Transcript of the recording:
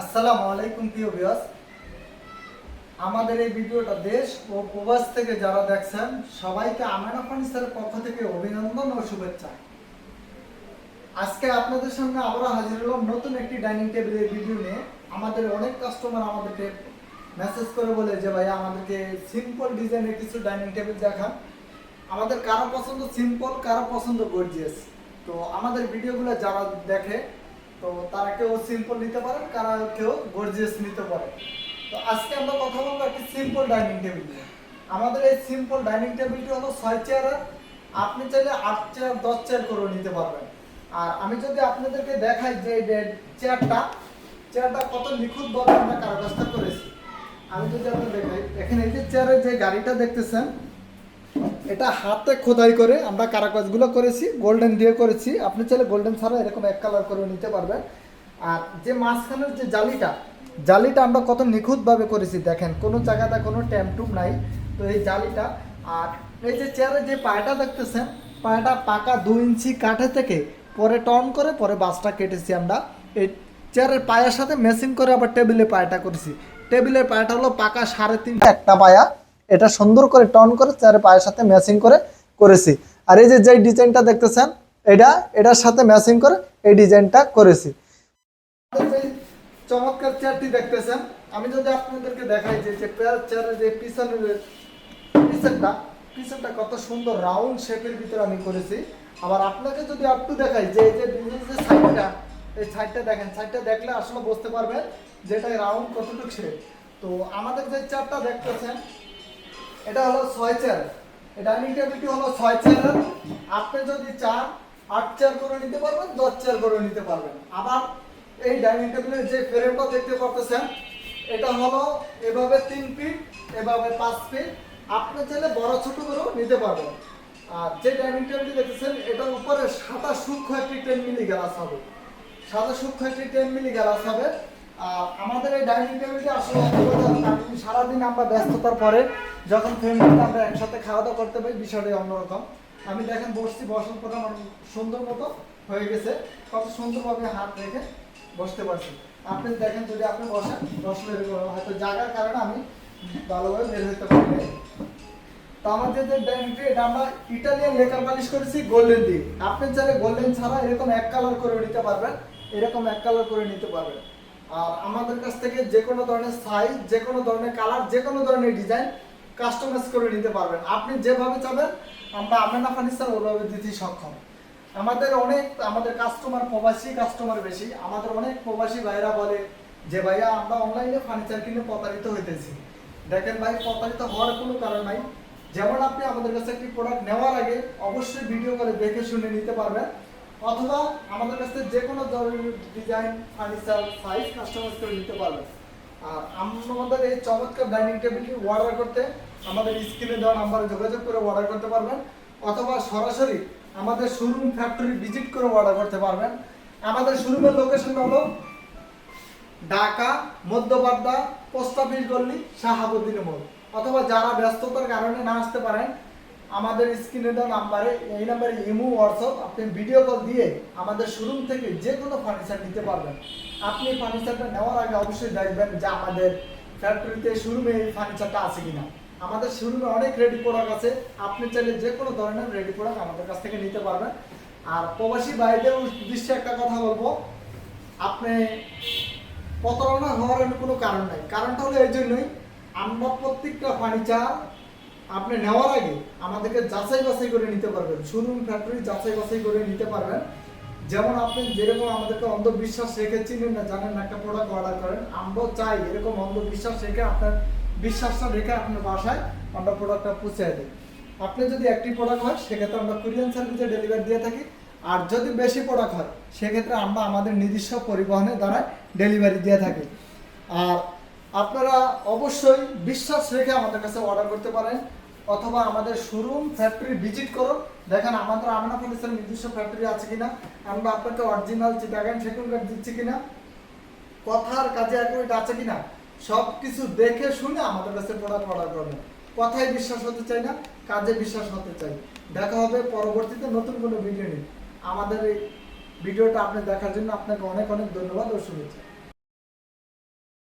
আসসালামু আলাইকুম, প্রিয় ভিউয়ার্স। আমাদের এই ভিডিওটা দেশ ও প্রবাস থেকে যারা দেখছেন, সবাইকে আমেনা ফার্নিচারের পক্ষ থেকে অভিনন্দন ও শুভেচ্ছা। আজকে আপনাদের সামনে আবারও হাজির হলাম নতুন একটি ডাইনিং টেবিলের ভিডিও নিয়ে। আমাদের অনেক কাস্টমার আমাদেরকে মেসেজ করে বলে যে ভাই আমাদেরকে সিম্পল ডিজাইনের কিছু ডাইনিং টেবিল দেখান। আমাদের কারও পছন্দ সিম্পল কারও পছন্দ গর্জিয়াস তো আমাদের ভিডিওগুলো যারা দেখে তো তারা কেউ সিম্পল নিতে পারেন কারা কেউ গর্জিয়াস নিতে পারে। তো আজকে আমরা কথা বলব একটি সিম্পল ডাইনিং টেবিল নিয়ে। আমাদের এই সিম্পল ডাইনিং টেবিলটি হলো ছয় চেয়ারের আপনি চাইলে আট চেয়ার দশ চেয়ার করেও নিতে পারবেন। আর আমি যদি আপনাদেরকে দেখাই যে যে চেয়ারটা চেয়ারটা কত নিখুঁতভাবে আমরা কারুকাজটা করেছি। আমি যদি আপনার দেখাই, এখানে এই যে চেয়ারের যে গাড়িটা দেখতেছেন এটা হাতে খোদাই করে আমরা কারাকাজগুলো করেছি গোল্ডেন দিয়ে করেছি। আপনি চাইলে গোল্ডেন ছাড়া এরকম এক কালার করে নিতে পারবেন। আর যে মাঝখানের যে জালিটা জালিটা আমরা কত নিখুঁতভাবে করেছি, দেখেন, কোনো জায়গাতে কোনো ট্যামটুম নাই। তো এই জালিটা, আর এই যে চেয়ারের যে পায়টা দেখতেছেন, পায়টা পাকা দু ইঞ্চি কাঠে থেকে পরে টর্ন করে, পরে বাসটা কেটেছি আমরা। এই চেয়ারের পায়ের সাথে মেশিন করে আবার টেবিলে পায়টা করেছি। টেবিলের পায়টা হলো পাকা সাড়ে তিনটা একটা পায়া। এটা সুন্দর করে টর্ন করে চেয়ারের পায়ের সাথে ম্যাচিং করে করেছি। আর এই যে যে ডিজাইনটা দেখতেছেন, এটা, এটার সাথে ম্যাচিং করে এই ডিজাইনটা করেছি। চমৎকার চেয়ারটি দেখতেছেন। আমি যদি আপনাদেরকে দেখাই যে যে চেয়ারের যে পিছনের, পিছনটা পিছনটা কত সুন্দর রাউন্ড শেপের ভিতরে আমি করেছি। আবার আপনাকে যদি একটু দেখাই যে, এই যে সাইডটা এই সাইডটা দেখেন সাইডটা দেখলে আসলে বুঝতে পারবেন যে এটা রাউন্ড কতটুকু শেপ তো আমাদের যে চেয়ারটা দেখতেছেন এটা হলো ছয় চেয়ার ডাইনিং টেবিলটি হলো ছয় চেয়ার আপনি যদি চান আট চেয়ার করে নিতে পারবেন, দশ চেয়ার করে নিতে পারবেন। আবার এই ডাইনিং টেবিলের যে ফ্রেমটা দেখতে পাচ্ছেন এটা হলো এভাবে তিন ফিট এভাবে পাঁচ ফিট আপনি চাইলে বড় ছোট করেও নিতে পারবেন। আর যে ডাইনিং টেবিলটি দেখতেছেন, এটার উপরে সাদা সূক্ষ্ম একটি টেন মিলি গ্লাস হবে। সাদা সূক্ষ্ম একটি টেন মিলি গ্লাস হবে। আমাদের এই ডাইনিং টেবিলটি আসলে সারাদিন আমরা ব্যস্ততার পরে যখন ফ্যামিলিতে আমরা একসাথে খাওয়া দাওয়া করতে পারি বিষয়টাই অন্যরকম। আমি দেখেন বসছি, বসার পরে আমার সুন্দর মতো হয়ে গেছে। কত সুন্দরভাবে হাত রেখে বসতে পারছি। আপনি দেখেন যদি আপনি বসেন, বসলে। হয়তো জায়গার কারণে আমি ভালোভাবে বের হতে পারি তো আমাদের যে ডাইনিংটি এটা আমরা ইটালিয়ান লেকার পালিশ করেছি গোল্ডেন দিয়ে। আপনি চাইলে গোল্ডেন ছাড়া এরকম এক কালার করে নিতে পারবেন, এরকম এক কালার করে নিতে পারবেন। আর আমাদের কাছ থেকে যে কোনো ধরনের সাইজ যে কোনো ধরনের কালার যে কোনো ধরনের ডিজাইন কাস্টমাইজ করে নিতে পারবেন। আপনি যেভাবে চাবেন, আমরা আমেনা ফার্নিচার ওইভাবে দিতে সক্ষম। আমাদের অনেক, আমাদের কাস্টমার প্রবাসী কাস্টমার বেশি। আমাদের অনেক প্রবাসী ভাইরা বলে যে, ভাইয়া, আমরা অনলাইনে ফার্নিচার কিনে প্রতারিত হইতেছি। দেখেন ভাই, প্রতারিত হওয়ার কোনো কারণ নাই। যেমন আপনি আমাদের কাছে একটি প্রোডাক্ট নেওয়ার আগে অবশ্যই ভিডিও করে দেখে শুনে নিতে পারবেন। অথবা আমাদের কাছে যে কোনো ধরনের ডিজাইন ফার্নিচার সাইজ কাস্টমাইজ করে নিতে পারবেন। আর আমাদের এই চমৎকার ডাইনিং টেবিলটি অর্ডার করতে আমাদের স্ক্রিনে দেওয়া নাম্বারে যোগাযোগ করে অর্ডার করতে পারবেন। অথবা সরাসরি আমাদের শোরুম ফ্যাক্টরি ভিজিট করে অর্ডার করতে পারবেন। আমাদের শোরুমের লোকেশন হলো ঢাকা মধ্যবাড্ডা পোস্ট অফিস গল্লি শাহাবুদ্দিন মোড় অথবা যারা ব্যস্ততার কারণে না আসতে পারেন আমাদের স্ক্রিনে দেওয়া নাম্বারে, এই নাম্বারে ইমো, হোয়াটসঅ্যাপ, আপনি ভিডিও কল দিয়ে আমাদের শোরুম থেকে যে কোনো ফার্নিচার নিতে পারবেন। আপনি ফার্নিচারটা নেওয়ার আগে অবশ্যই দেখবেন যে আমাদের ফ্যাক্টরিতে শোরুমে এই ফার্নিচারটা আছে কিনা। আমাদের শোরুমে অনেক রেডি প্রোডাক্ট আছে। আপনি চাইলে যে কোনো ধরনের রেডি প্রোডাক্ট আমাদের কাছ থেকে নিতে পারবেন। আর প্রবাসী বাইরের উদ্দেশ্যে একটা কথা বলব। আপনি প্রতারণা হওয়ার কোনো কারণ নাই। কারণটা হলো এই জন্যই আমরা প্রত্যেকটা ফার্নিচার আপনি নেওয়ার আগে আমাদেরকে যাচাই বাছাই করে নিতে পারবেন। শোরুম ফ্যাক্টরি যাচাই বাছাই করে নিতে পারবেন। যেমন আপনি যেরকম আমাদেরকে অন্ধবিশ্বাস রেখে চিনেন না, জানেন একটা প্রোডাক্ট অর্ডার করেন, আমরাও চাই এরকম অন্ধবিশ্বাস রেখে আপনার বিশ্বাসটা রেখে আপনার বাসায় আমরা প্রোডাক্টটা পৌঁছে দিই। আপনি যদি একটি প্রোডাক্ট হয়, সেক্ষেত্রে আমরা কুরিয়ান সার্ভিসে ডেলিভারি দিয়ে থাকি। আর যদি বেশি প্রোডাক্ট হয়, সেক্ষেত্রে আমরা আমাদের নিজস্ব পরিবহনের দ্বারা ডেলিভারি দিয়ে থাকি। আর আপনারা অবশ্যই বিশ্বাস রেখে আমাদের কাছে অর্ডার করতে পারেন। অথবা আমাদের শোরুম ফ্যাক্টরি ভিজিট করুন। দেখেন, আমাদের আমনা ফার্নিচার নিজস্ব ফ্যাক্টরি আছে কিনা, আমরা আপনাকে অরিজিনাল চিটাগান সেগুন কাঠ দিচ্ছি কিনা, কথার কাজে অ্যাকুরেট আছে কিনা সব কিছু দেখে শুনে আমাদের কাছে প্রোডাক্ট অর্ডার করবেন। কথায় বিশ্বাস হতে চাই না, কাজে বিশ্বাস হতে চাই। দেখা হবে পরবর্তীতে নতুন কোনো ভিডিও নিয়ে। আমাদের এই ভিডিওটা আপনি দেখার জন্য আপনাকে অনেক অনেক ধন্যবাদ ও শুভেচ্ছা।